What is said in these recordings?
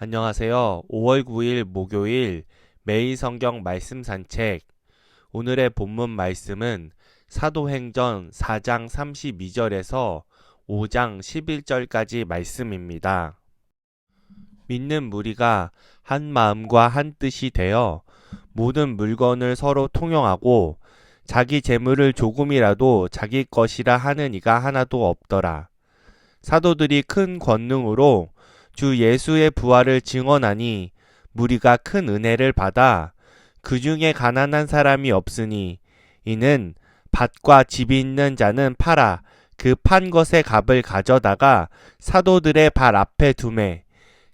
안녕하세요. 5월 9일 목요일 매일 성경 말씀 산책. 오늘의 본문 말씀은 사도행전 4장 32절에서 5장 11절까지 말씀입니다. 믿는 무리가 한 마음과 한 뜻이 되어 모든 물건을 서로 통용하고 자기 재물을 조금이라도 자기 것이라 하는 이가 하나도 없더라. 사도들이 큰 권능으로 주 예수의 부활을 증언하니 무리가 큰 은혜를 받아 그 중에 가난한 사람이 없으니 이는 밭과 집이 있는 자는 팔아 그 판 것의 값을 가져다가 사도들의 발 앞에 두매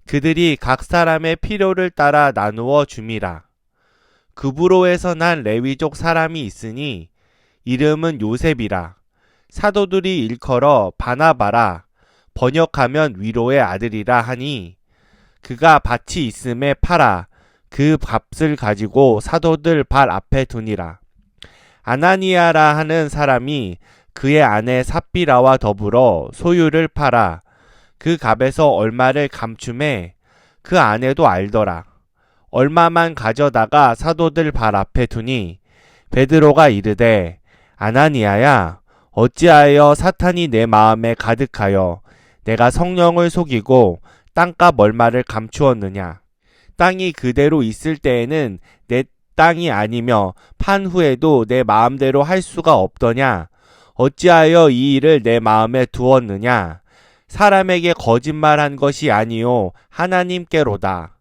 그들이 각 사람의 필요를 따라 나누어 줌이라. 그부로에서 난 레위족 사람이 있으니 이름은 요셉이라. 사도들이 일컬어 바나바라 번역하면 위로의 아들이라 하니 그가 밭이 있음에 팔아 그 값을 가지고 사도들 발 앞에 두니라. 아나니아라 하는 사람이 그의 아내 삽비라와 더불어 소유를 팔아 그 값에서 얼마를 감춤해 그 아내도 알더라. 얼마만 가져다가 사도들 발 앞에 두니 베드로가 이르되 아나니아야 어찌하여 사탄이 내 마음에 가득하여 내가 성령을 속이고 땅값 얼마를 감추었느냐? 땅이 그대로 있을 때에는 내 땅이 아니며 판 후에도 내 마음대로 할 수가 없더냐? 어찌하여 이 일을 내 마음에 두었느냐? 사람에게 거짓말한 것이 아니요 하나님께로다.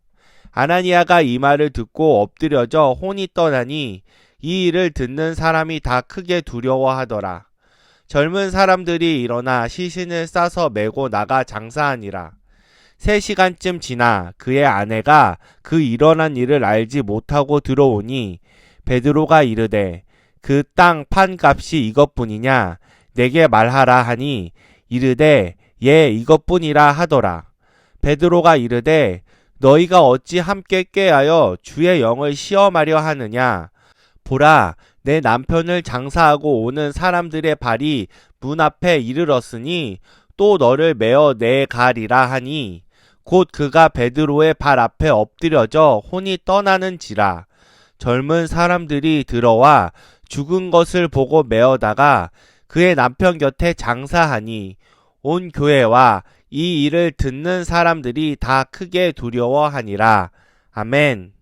아나니아가 이 말을 듣고 엎드려져 혼이 떠나니 이 일을 듣는 사람이 다 크게 두려워하더라 젊은 사람들이 일어나 시신을 싸서 메고 나가 장사하니라. 세 시간쯤 지나 그의 아내가 그 일어난 일을 알지 못하고 들어오니 베드로가 이르되 그 땅 판 값이 이것뿐이냐 내게 말하라 하니 이르되 예 이것뿐이라 하더라. 베드로가 이르되 너희가 어찌 함께 꾀하여 주의 영을 시험하려 하느냐 보라 내 남편을 장사하고 오는 사람들의 발이 문 앞에 이르렀으니 또 너를 메어 내 가리라 하니 곧 그가 베드로의 발 앞에 엎드려져 혼이 떠나는지라 젊은 사람들이 들어와 죽은 것을 보고 메어다가 그의 남편 곁에 장사하니 온 교회와 이 일을 듣는 사람들이 다 크게 두려워하니라. 아멘.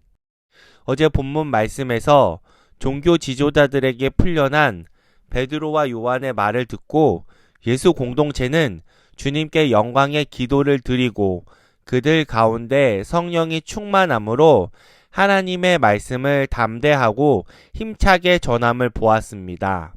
어제 본문 말씀에서 종교 지도자들에게 풀려난 베드로와 요한의 말을 듣고 예수 공동체는 주님께 영광의 기도를 드리고 그들 가운데 성령이 충만함으로 하나님의 말씀을 담대하고 힘차게 전함을 보았습니다.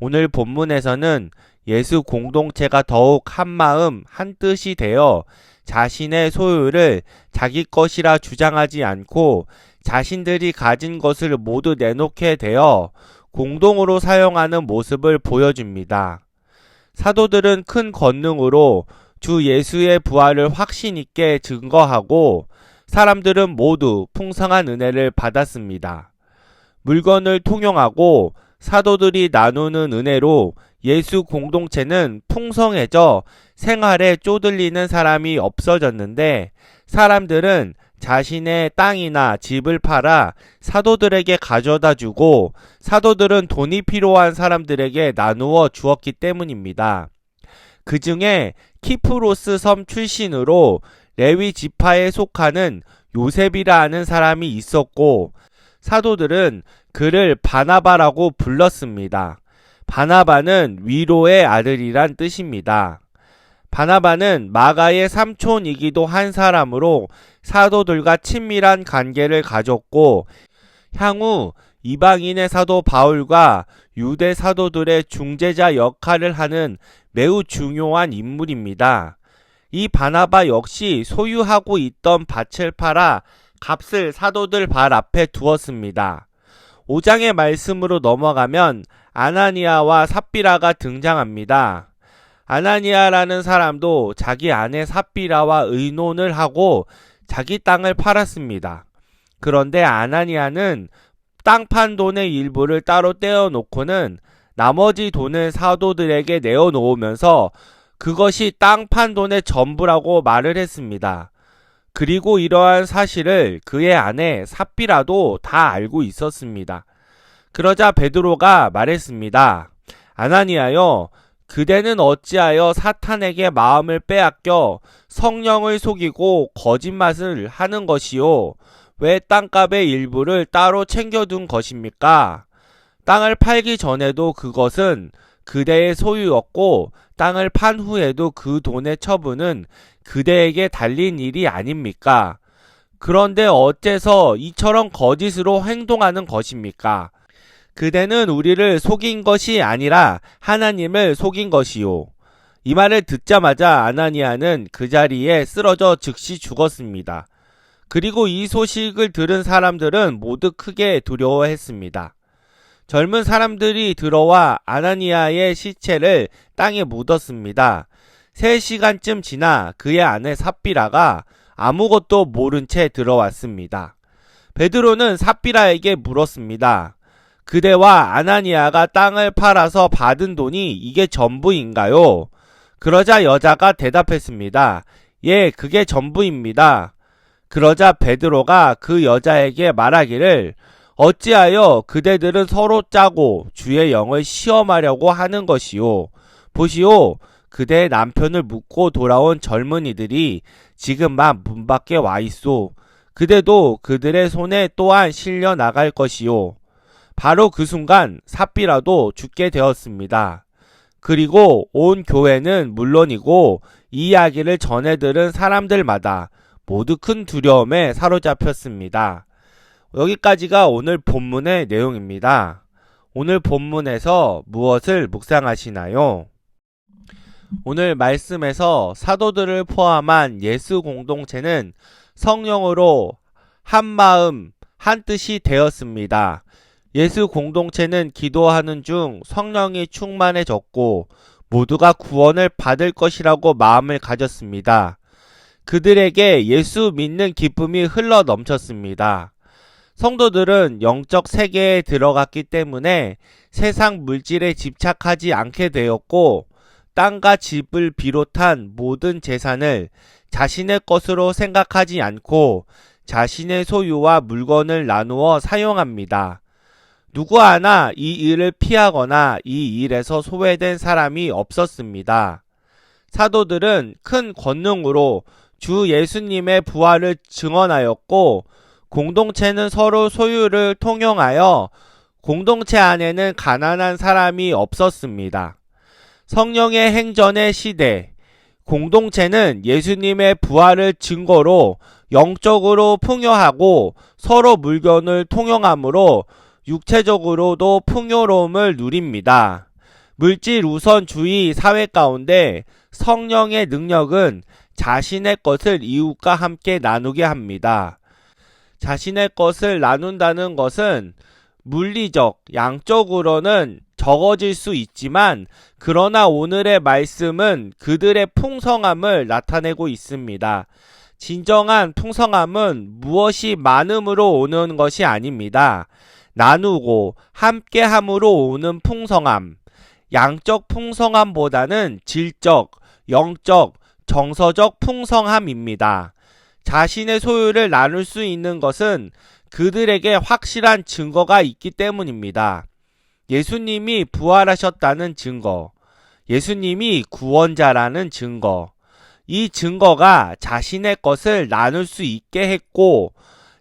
오늘 본문에서는 예수 공동체가 더욱 한 마음, 한 뜻이 되어 자신의 소유를 자기 것이라 주장하지 않고 자신들이 가진 것을 모두 내놓게 되어 공동으로 사용하는 모습을 보여줍니다. 사도들은 큰 권능으로 주 예수의 부활을 확신 있게 증거하고 사람들은 모두 풍성한 은혜를 받았습니다. 물건을 통용하고 사도들이 나누는 은혜로 예수 공동체는 풍성해져 생활에 쪼들리는 사람이 없어졌는데 사람들은 자신의 땅이나 집을 팔아 사도들에게 가져다 주고 사도들은 돈이 필요한 사람들에게 나누어 주었기 때문입니다. 그 중에 키프로스 섬 출신으로 레위 지파에 속하는 요셉이라 하는 사람이 있었고 사도들은 그를 바나바라고 불렀습니다. 바나바는 위로의 아들이란 뜻입니다. 바나바는 마가의 삼촌이기도 한 사람으로 사도들과 친밀한 관계를 가졌고 향후 이방인의 사도 바울과 유대 사도들의 중재자 역할을 하는 매우 중요한 인물입니다. 이 바나바 역시 소유하고 있던 밭을 팔아 값을 사도들 발 앞에 두었습니다. 5장의 말씀으로 넘어가면 아나니아와 삽비라가 등장합니다. 아나니아라는 사람도 자기 아내 삽비라와 의논을 하고 자기 땅을 팔았습니다. 그런데 아나니아는 땅 판 돈의 일부를 따로 떼어놓고는 나머지 돈을 사도들에게 내어놓으면서 그것이 땅 판 돈의 전부라고 말을 했습니다. 그리고 이러한 사실을 그의 아내 삽비라도 다 알고 있었습니다. 그러자 베드로가 말했습니다. 아나니아여, 그대는 어찌하여 사탄에게 마음을 빼앗겨 성령을 속이고 거짓말을 하는 것이요? 왜 땅값의 일부를 따로 챙겨둔 것입니까? 땅을 팔기 전에도 그것은 그대의 소유였고 땅을 판 후에도 그 돈의 처분은 그대에게 달린 일이 아닙니까? 그런데 어째서 이처럼 거짓으로 행동하는 것입니까? 그대는 우리를 속인 것이 아니라 하나님을 속인 것이요. 이 말을 듣자마자 아나니아는 그 자리에 쓰러져 즉시 죽었습니다. 그리고 이 소식을 들은 사람들은 모두 크게 두려워했습니다. 젊은 사람들이 들어와 아나니아의 시체를 땅에 묻었습니다. 3시간쯤 지나 그의 아내 삽비라가 아무것도 모른 채 들어왔습니다. 베드로는 삽비라에게 물었습니다. 그대와 아나니아가 땅을 팔아서 받은 돈이 이게 전부인가요? 그러자 여자가 대답했습니다. 예, 그게 전부입니다. 그러자 베드로가 그 여자에게 말하기를 어찌하여 그대들은 서로 짜고 주의 영을 시험하려고 하는 것이요. 보시오, 그대의 남편을 묻고 돌아온 젊은이들이 지금만 문 밖에 와 있소. 그대도 그들의 손에 또한 실려 나갈 것이요. 바로 그 순간 삽비라도 죽게 되었습니다. 그리고 온 교회는 물론이고 이 이야기를 전해 들은 사람들마다 모두 큰 두려움에 사로잡혔습니다. 여기까지가 오늘 본문의 내용입니다. 오늘 본문에서 무엇을 묵상하시나요? 오늘 말씀에서 사도들을 포함한 예수 공동체는 성령으로 한 마음, 한 뜻이 되었습니다. 예수 공동체는 기도하는 중 성령이 충만해졌고 모두가 구원을 받을 것이라고 마음을 가졌습니다. 그들에게 예수 믿는 기쁨이 흘러 넘쳤습니다. 성도들은 영적 세계에 들어갔기 때문에 세상 물질에 집착하지 않게 되었고 땅과 집을 비롯한 모든 재산을 자신의 것으로 생각하지 않고 자신의 소유와 물건을 나누어 사용합니다. 누구 하나 이 일을 피하거나 이 일에서 소외된 사람이 없었습니다. 사도들은 큰 권능으로 주 예수님의 부활을 증언하였고 공동체는 서로 소유를 통용하여 공동체 안에는 가난한 사람이 없었습니다. 성령의 행전의 시대, 공동체는 예수님의 부활을 증거로 영적으로 풍요하고 서로 물건을 통용함으로 육체적으로도 풍요로움을 누립니다. 물질 우선주의 사회 가운데 성령의 능력은 자신의 것을 이웃과 함께 나누게 합니다. 자신의 것을 나눈다는 것은 물리적, 양적으로는 적어질 수 있지만, 그러나 오늘의 말씀은 그들의 풍성함을 나타내고 있습니다. 진정한 풍성함은 무엇이 많음으로 오는 것이 아닙니다. 나누고 함께함으로 오는 풍성함. 양적 풍성함보다는 질적, 영적, 정서적 풍성함입니다. 자신의 소유를 나눌 수 있는 것은 그들에게 확실한 증거가 있기 때문입니다. 예수님이 부활하셨다는 증거, 예수님이 구원자라는 증거, 이 증거가 자신의 것을 나눌 수 있게 했고,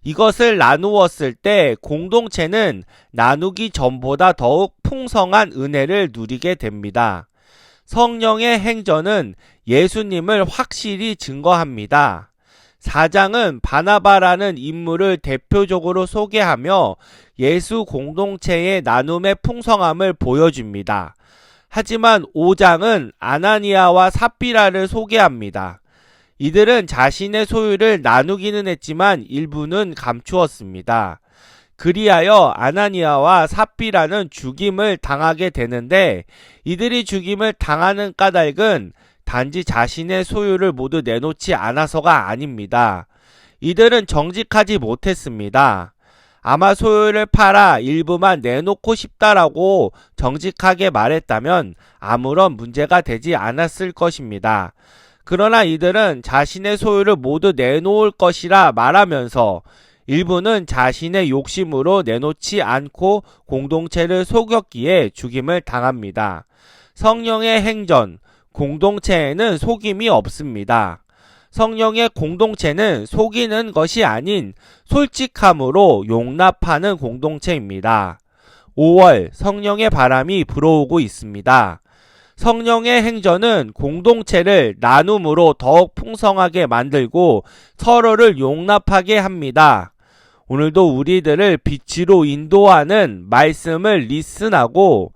이것을 나누었을 때 공동체는 나누기 전보다 더욱 풍성한 은혜를 누리게 됩니다. 성령의 행전은 예수님을 확실히 증거합니다. 4장은 바나바라는 인물을 대표적으로 소개하며 예수 공동체의 나눔의 풍성함을 보여줍니다. 하지만 5장은 아나니아와 삽비라를 소개합니다. 이들은 자신의 소유를 나누기는 했지만 일부는 감추었습니다. 그리하여 아나니아와 삽비라는 죽임을 당하게 되는데 이들이 죽임을 당하는 까닭은 단지 자신의 소유를 모두 내놓지 않아서가 아닙니다. 이들은 정직하지 못했습니다. 아마 소유를 팔아 일부만 내놓고 싶다라고 정직하게 말했다면 아무런 문제가 되지 않았을 것입니다. 그러나 이들은 자신의 소유를 모두 내놓을 것이라 말하면서 일부는 자신의 욕심으로 내놓지 않고 공동체를 속였기에 죽임을 당합니다. 성령의 행전, 공동체에는 속임이 없습니다. 성령의 공동체는 속이는 것이 아닌 솔직함으로 용납하는 공동체입니다. 5월 성령의 바람이 불어오고 있습니다. 성령의 행전은 공동체를 나눔으로 더욱 풍성하게 만들고 서로를 용납하게 합니다. 오늘도 우리들을 빛으로 인도하는 말씀을 리슨하고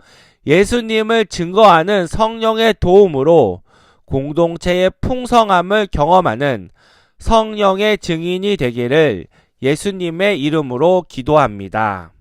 예수님을 증거하는 성령의 도움으로 공동체의 풍성함을 경험하는 성령의 증인이 되기를 예수님의 이름으로 기도합니다.